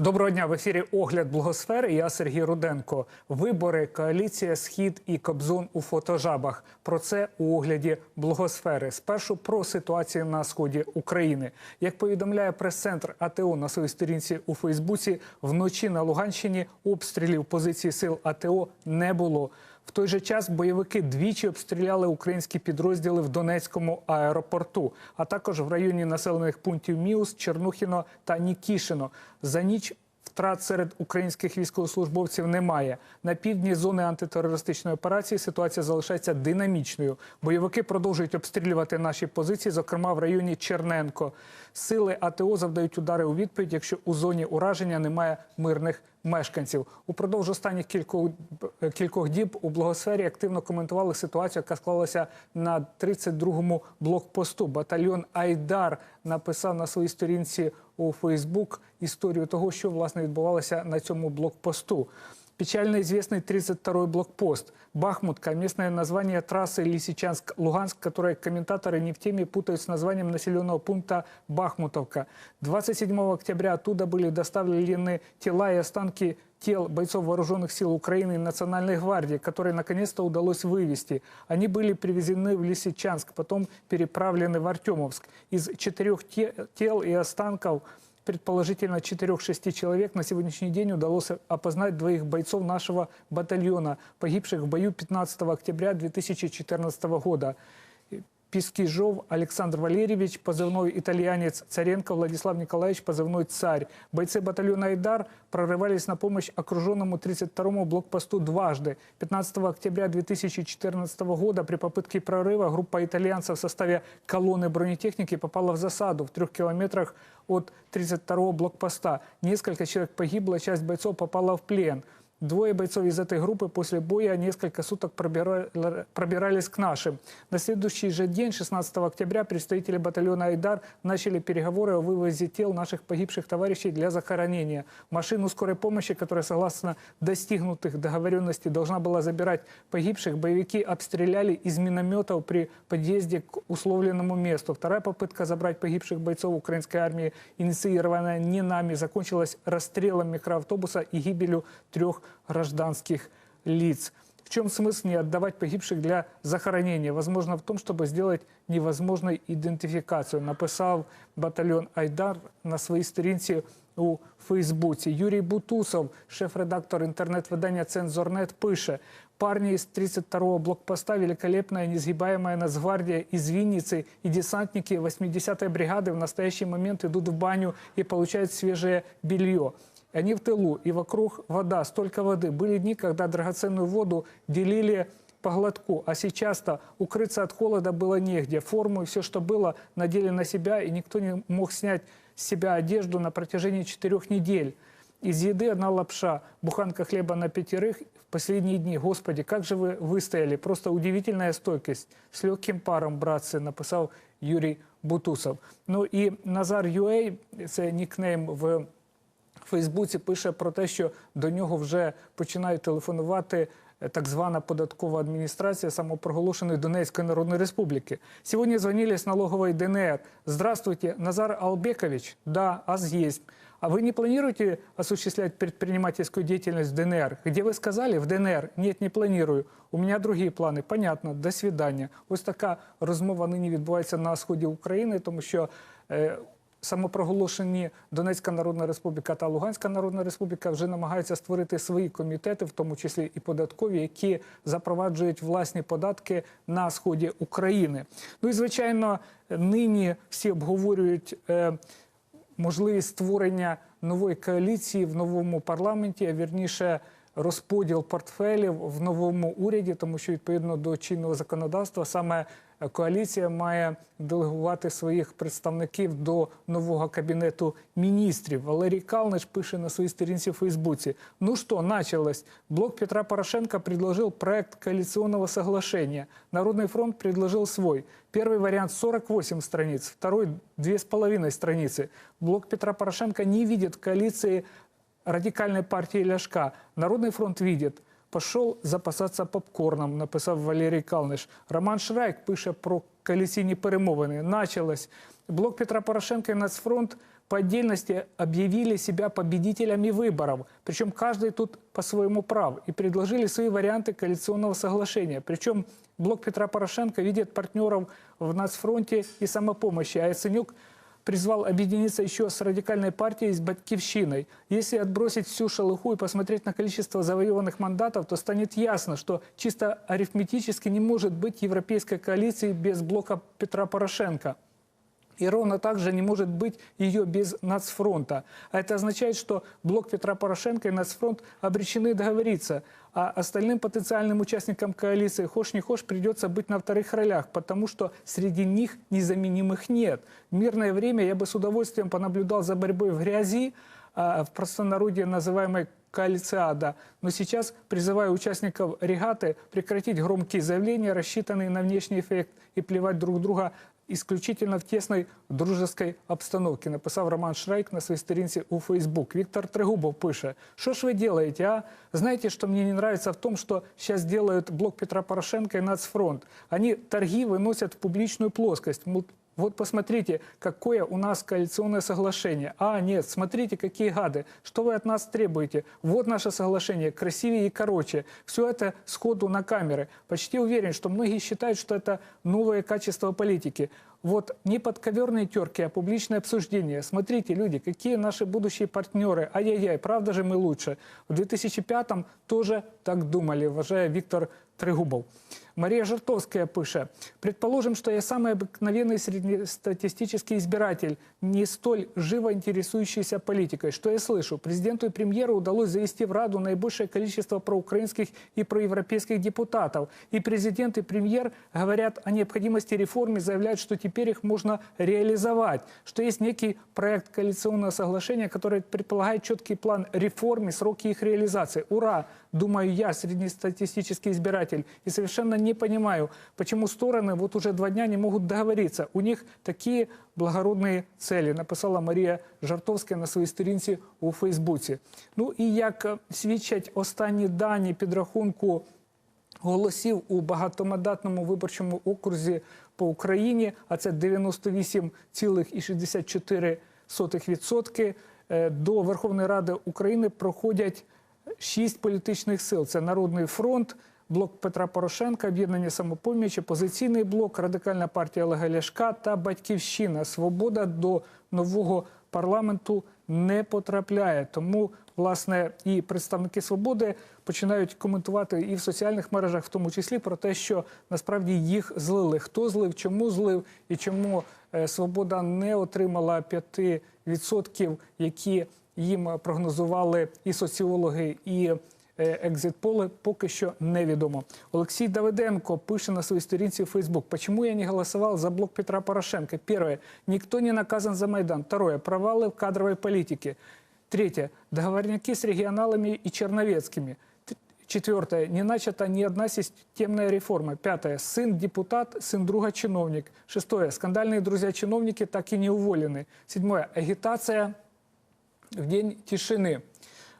Доброго дня в ефірі Огляд Благосфери. Я Сергій Руденко. Вибори, коаліція Схід і Кобзон у фотожабах. Про це у огляді Благосфери. Спершу про ситуацію на сході України. Як повідомляє прес-центр АТО на своїй сторінці у Фейсбуці, вночі на Луганщині обстрілів позицій сил АТО не було. В той же час бойовики двічі обстріляли українські підрозділи в Донецькому аеропорту, а також в районі населених пунктів Міус, Чернухіно та Нікішино. За ніч втрат серед українських військовослужбовців немає. На півдні зони антитерористичної операції ситуація залишається динамічною. Бойовики продовжують обстрілювати наші позиції, зокрема в районі Черненко. Сили АТО завдають удари у відповідь, якщо у зоні ураження немає мирних мешканців. Упродовж останніх кількох, кількох діб у благосфері активно коментували ситуацію, яка склалася на 32-му блокпосту. Батальйон Айдар написав на своїй сторінці у Фейсбук історію того, що власне відбувалося на цьому блокпосту. Печально известный 32-й блокпост. Бахмутка – местное название трассы Лисичанск-Луганск, которое комментаторы не в теме путают с названием населенного пункта Бахмутовка. 27 октября оттуда были доставлены тела и останки тел бойцов вооруженных сил Украины и Национальной гвардии, которые наконец-то удалось вывести. Они были привезены в Лисичанск, потом переправлены в Артемовск. Из четырех те- тел и останков предположительно 4-6 человек на сегодняшний день удалось опознать двоих бойцов нашего батальона, погибших в бою 15 октября 2014 года. Пискижов Александр Валерьевич, позывной итальянец, Царенко Владислав Николаевич, позывной «Царь». Бойцы батальона «Айдар» прорывались на помощь окруженному 32-му блокпосту дважды. 15 октября 2014 года при попытке прорыва группа итальянцев в составе колонны бронетехники попала в засаду в трех километрах от 32-го блокпоста. Несколько человек погибло, часть бойцов попала в плен. Двое бойцов из этой группы после боя несколько суток пробира- пробирались к нашим. На следующий же день, 16 октября, представители батальона «Айдар» начали переговоры о вывозе тел наших погибших товарищей для захоронения. Машину скорой помощи, которая, согласно достигнутых договоренностей, должна была забирать погибших, боевики обстреляли из минометов при подъезде к условленному месту. Вторая попытка забрать погибших бойцов украинской армии, инициированная не нами, закончилась расстрелом микроавтобуса и гибелью трех гражданских лиц. В чем смысл не отдавать погибших для захоронения? Возможно, в том, чтобы сделать невозможной идентификацию. Написав батальйон Айдар на своїй сторінці у Фейсбуці. Юрій Бутусов, шеф-редактор інтернет-видання Цензорнет, пише: парни из 32-го блокпоста, великолепная несгибаемая Нацгвардия из Винницы и десантники 80-й бригады в настоящий момент идут в баню и получают свежее белье. Они в тылу, и вокруг вода, столько воды. Были дни, когда драгоценную воду делили по глотку, а сейчас-то укрыться от холода было негде. Форму и все, что было, надели на себя, и никто не мог снять с себя одежду на протяжении четырех недель. Из еды одна лапша, буханка хлеба на пятерых в последние дни. Господи, как же вы выстояли? Просто удивительная стойкость. С легким паром, братцы, написал Юрий Бутусов. Ну і Назар Юей, це нікнейм в Фейсбуці пише про те, що до нього вже починають телефонувати е, так звана податкова администрация самопроголошенной Донецкой Народной Республики. Сегодня звонили с налоговой ДНР. Здравствуйте, Назар Албекович. Да, АЗ есть. А вы не планируете осуществлять предпринимательскую деятельность в ДНР? Где вы сказали? В ДНР. Нет, не планирую. У меня другие плани. Понятно. До свидання. Ось така розмова нині відбувається на сході України, тому що самопроголошені Донецька Народна Республіка та Луганська Народна Республіка вже намагаються створити свої комітети, в тому числі і податкові, які запроваджують власні податки на сході України. Ну і звичайно, нині всі обговорюють. Е, можливість створення нової коаліції в новому парламенті, а вірніше розподіл портфелів в новому уряді, тому що відповідно до чинного законодавства саме коаліція має делегувати своїх представників до нового кабінету міністрів. Валерій Калнич пише на своїй сторінці в Фейсбуці: Ну що, началось? Блок Петра Порошенко предложил проект коалиционного соглашения. Народный фронт предложил свой. Первый вариант 48 страниц, второй 2,5 страницы. Блок Петра Порошенко не видит в коалиции радикальной партии Ляшка. Народный фронт видит. Пошел запасатися попкорном, написав Валерій Калниш. Роман Шрайк пише про коаліційні перемовини. Началось. Блок Петра Порошенка і Нацфронт по отдельности объявили себя победителями выборов. Причем каждый тут по своему праву. И предложили свои варианты коалиционного соглашения. Причем блок Петра Порошенко видит партнеров в нацфронте и самопомощи. А Яценюк призвал объединиться еще с радикальной партией с Батьковщиной. Если отбросить всю шелуху и посмотреть на количество завоеванных мандатов, то станет ясно, что чисто арифметически не может быть европейской коалиции без блока Петра Порошенко. И ровно так же не может быть ее без нацфронта. А это означает, что блок Петра Порошенко и нацфронт обречены договориться, а остальным потенциальным участникам коалиции, хошь не хошь, придется быть на вторых ролях, потому что среди них незаменимых нет. В мирное время я бы с удовольствием понаблюдал за борьбой в грязи, а, в простонародье называемой коалициада. Но сейчас призываю участников регаты прекратить громкие заявления, рассчитанные на внешний эффект, и плевать друг друга исключительно в тесной дружеской обстановке, написав Роман Шрайк на своей сторінці у Facebook. Виктор Трегубов пише, что ж вы делаете, а? Знаете, что мне не нравится в том, что сейчас делают блок Петра Порошенко и Нацфронт? Они торги выносят в публичную плоскость. Вот посмотрите, какое у нас коалиционное соглашение. А, нет, смотрите, какие гады. Что вы от нас требуете? Вот наше соглашение, красивее и короче. Все это сходу на камеры. Почти уверен, что многие считают, что это новое качество политики. Вот не подковерные терки, а публичное обсуждение. Смотрите, люди, какие наши будущие партнеры. Ай-яй-яй, правда же мы лучше? В 2005-м тоже так думали, уважая Виктор Трегубов. Мария Жартовская пише, предположим, что я самый обыкновенный среднестатистический избиратель, не столь живо интересующийся политикой. Что я слышу? Президенту и премьеру удалось завести в Раду наибольшее количество проукраинских и проевропейских депутатов. И президент и премьер говорят о необходимости реформы, заявляют, что теперь их можно реализовать, что есть некий проект коалиционного соглашения, который предполагает четкий план реформы, сроки их реализации. Ура! Думаю я, среднестатистический избиратель, и совершенно не понимаю, почему стороны вот уже два дня не могут договориться. У них такие благородные цели, написала Марія Жартовська на своїй сторінці у Фейсбуці. Ну і як е, свідчать останні дані підрахунку голосів у багатомандатному виборчому окрузі по Україні, а це 98,64%, е, до Верховної Ради України проходять шість політичних сил: це Народний фронт. Блок Петра Порошенка, об'єднання самопоміч, опозиційний блок, радикальна партія Олега Ляшка та Батьківщина. Свобода до нового парламенту не потрапляє. Тому, власне, і представники свободи починають коментувати і в соціальних мережах, в тому числі про те, що насправді їх злили. Хто злив, чому злив і чому е, свобода не отримала 5%, які їм прогнозували і соціологи, і е, екзит-поли, поки що невідомо. Олексій Давиденко пише на своїй сторінці в Facebook, почему я не голосовал за блок Петра Порошенко. Первое, никто не наказан за Майдан. Второе, провалы в кадровой политике. Третье, договорняки с регионалами и черновецкими. Т- Четвертое. Не начата ни одна системная реформа. Пятое. Сын депутат, сын друга чиновник. Шестое. Скандальные друзья-чиновники так и не уволены. Седьмое. Агитация в день тишины.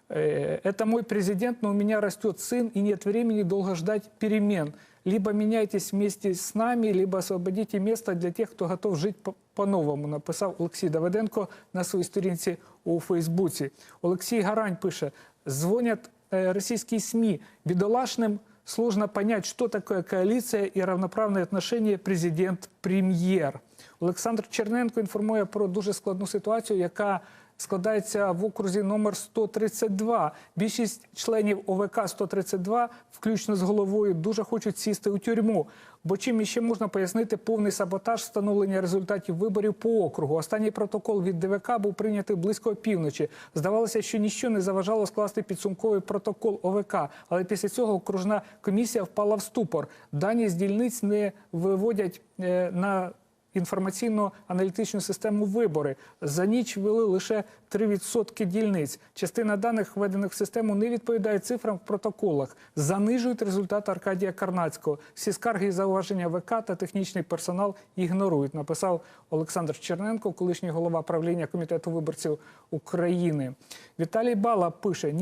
Э, Это мой президент, но у меня растет сын, и нет времени долго ждать перемен. Либо меняйтесь вместе с нами, либо освободите место для тех, кто готов жить по- по-новому, написав Олексій Давиденко на своїй сторінці у Фейсбуці. Олексій Гарань пише: дзвонять э, российские СМИ. Бедолашным сложно понять, что такое коалиция и равноправные отношения президент-прем'єр. Олександр Черненко інформує про дуже складну ситуацію, яка складається в окрузі номер 132. Більшість членів ОВК 132, включно з головою, дуже хочуть сісти у тюрму. Бо чим іще можна пояснити повний саботаж встановлення результатів виборів по округу. Останній протокол від ДВК був прийнятий близько півночі. Здавалося, що ніщо не заважало скласти підсумковий протокол ОВК, але після цього окружна комісія впала в ступор. Дані з дільниць не виводять е, на інформаційно-аналітичну систему вибори. За ніч ввели лише 3% дільниць. Частина даних, введених в систему, не відповідає цифрам в протоколах. Занижують результат Аркадія Карнацького. Всі скарги і зауваження ВК та технічний персонал ігнорують, написав Олександр Черненко, колишній голова правління комітету виборців України. Віталій Бала пише: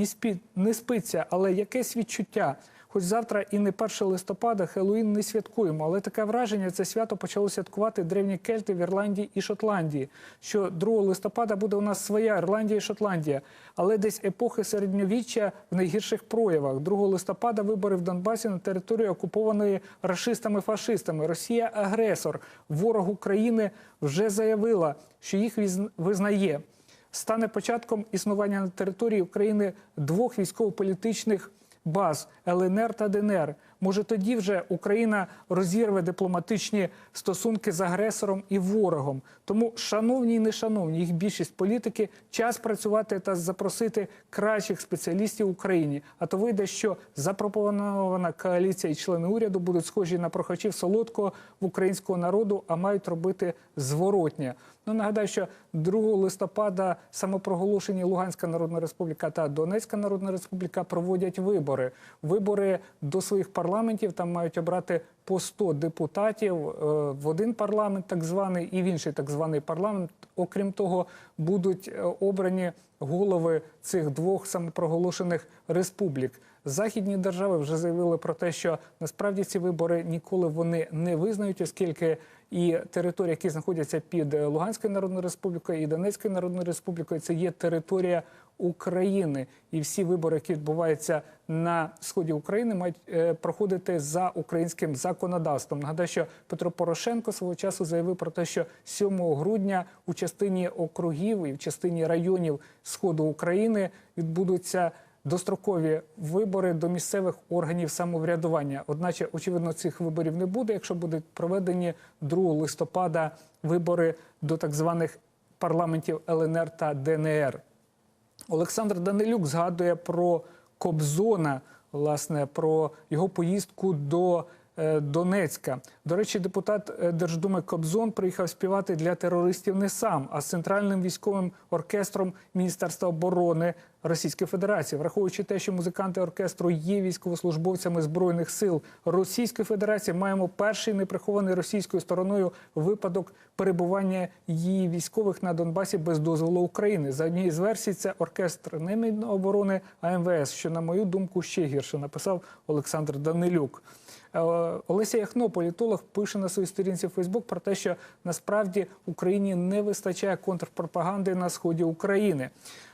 не спиться, але якесь відчуття. Хоч завтра і не 1 листопада, Хеллоуін не святкуємо, але таке враження це свято почало святкувати древні кельти в Ірландії і Шотландії. Що 2 листопада буде у нас своя Ірландія і Шотландія, але десь епохи середньовіччя в найгірших проявах. 2 листопада вибори в Донбасі на території окупованої рашистами-фашистами. Росія агресор, ворог України вже заявила, що їх визнає. Стане початком існування на території України двох військово-політичних баз ЛНР та ДНР. Може, тоді вже Україна розірве дипломатичні стосунки з агресором і ворогом. Тому, шановні і нешановні, їх більшість політики, час працювати та запросити кращих спеціалістів в Україні. А то вийде, що запропонована коаліція і члени уряду будуть схожі на прохачів солодкого в українського народу, а мають робити зворотнє. Ну нагадаю, що 2 листопада самопроголошені Луганська Народна Республіка та Донецька Народна Республіка проводять вибори. Вибори до своїх парламентів там мають обрати по 100 депутатів е, в один парламент, так званий, і в інший так званий парламент. Окрім того, будуть е, обрані голови цих двох самопроголошених республік. Західні держави вже заявили про те, що насправді ці вибори ніколи вони не визнають, оскільки і території, які знаходяться під е, Луганською Народною Республікою і Донецькою Народною Республікою, це є територія України. І всі вибори, які відбуваються на сході України, мають е, проходити за українським законодавством. Нагадаю, що Петро Порошенко свого часу заявив про те, що 7 грудня у частині округів і в частині районів сходу України відбудуться дострокові вибори до місцевих органів самоврядування. Одначе, очевидно, цих виборів не буде, якщо будуть проведені 2 листопада вибори до так званих парламентів ЛНР та ДНР. Олександр Данилюк згадує про Кобзона, власне, про його поїздку до Донецька. До речі, депутат е, Держдуми Кобзон приїхав співати для терористів не сам, а з центральним військовим оркестром Міністерства оборони Російської Федерації, враховуючи те, що музиканти оркестру є військовослужбовцями збройних сил Російської Федерації, маємо перший неприхований російською стороною випадок перебування її військових на Донбасі без дозволу України. За однією з версій, це оркестр не Міноборони, а МВС, що на мою думку ще гірше написав Олександр Данилюк. Е, Олеся Яхно, політолог, пише на своїй сторінці в Фейсбук про те, що насправді Україні не вистачає контрпропаганди на сході України.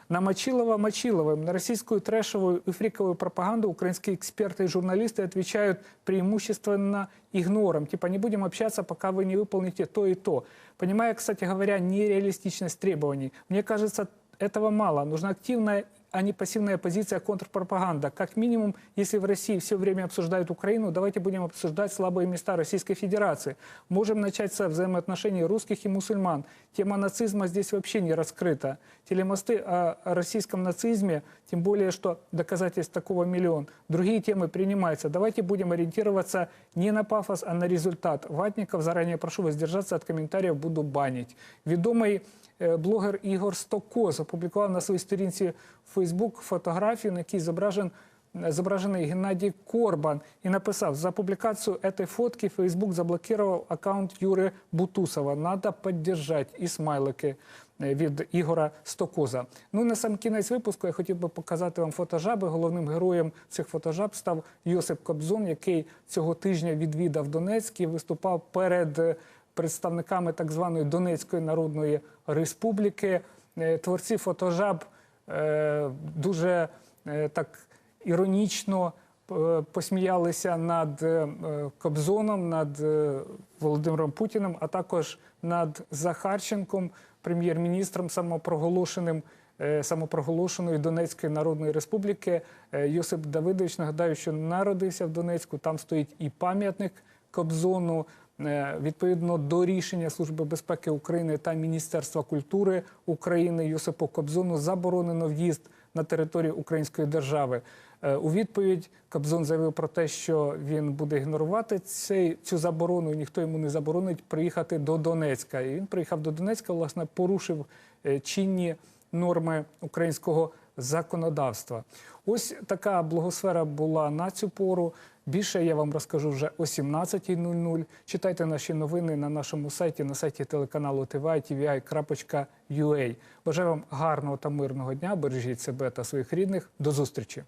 На Мочилова Мочиловым, на российскую трэшевую и фриковую пропаганду украинские эксперты и журналисты отвечают преимущественно игнором. Типа не будем общаться, пока вы не выполните то и то. Понимая, кстати говоря, нереалистичность требований. Мне кажется, этого мало. Нужна активная а не пассивная позиция контрпропаганда. Как минимум, если в России все время обсуждают Украину, давайте будем обсуждать слабые места Российской Федерации. Можем начать со взаимоотношений русских и мусульман. Тема нацизма здесь вообще не раскрыта. Телемосты о российском нацизме, тем более, что доказательств такого миллион. Другие темы принимаются. Давайте будем ориентироваться не на пафос, а на результат. Ватников, заранее прошу воздержаться от комментариев, буду банить. Ведомый блогер Ігор Стокоз опублікував на своїй сторінці в Фейсбук фотографію, на якій зображен, зображений Геннадій Корбан, і написав: за публікацію цієї фотки Фейсбук заблокував аккаунт Юри Бутусова. Надо підтримати. І смайлики е, від Ігора Стокоза. Ну на сам кінець випуску я хотів би показати вам фотожаби. Головним героєм цих фотожаб став Йосип Кобзон, який цього тижня відвідав Донецьк і виступав перед е, представниками так званої Донецької Народної Республіки. Е, Творці фотожаб е, дуже е, так іронічно посміялися над Кобзоном, над Володимиром Путіним, а також над Захарченком, прем'єр-міністром самопроголошеним. Самопроголошеної Донецької Народної Республіки Йосип Давидович нагадаю, що народився в Донецьку. Там стоїть і пам'ятник Кобзону. Е, Відповідно до рішення Служби безпеки України та Міністерства культури України Йосипу Кобзону заборонено в'їзд на територію Української держави. Е, У відповідь Кобзон заявив про те, що він буде ігнорувати цей, цю заборону, і ніхто йому не заборонить приїхати до Донецька. І він приїхав до Донецька, власне, порушив е, чинні норми українського законодавства. Ось така благосфера була на цю пору. Більше я вам розкажу вже о 17.00. Читайте наші новини на нашому сайті, на сайті телеканалу tvi.ua. Бажаю вам гарного та мирного дня. Бережіть себе та своїх рідних. До зустрічі.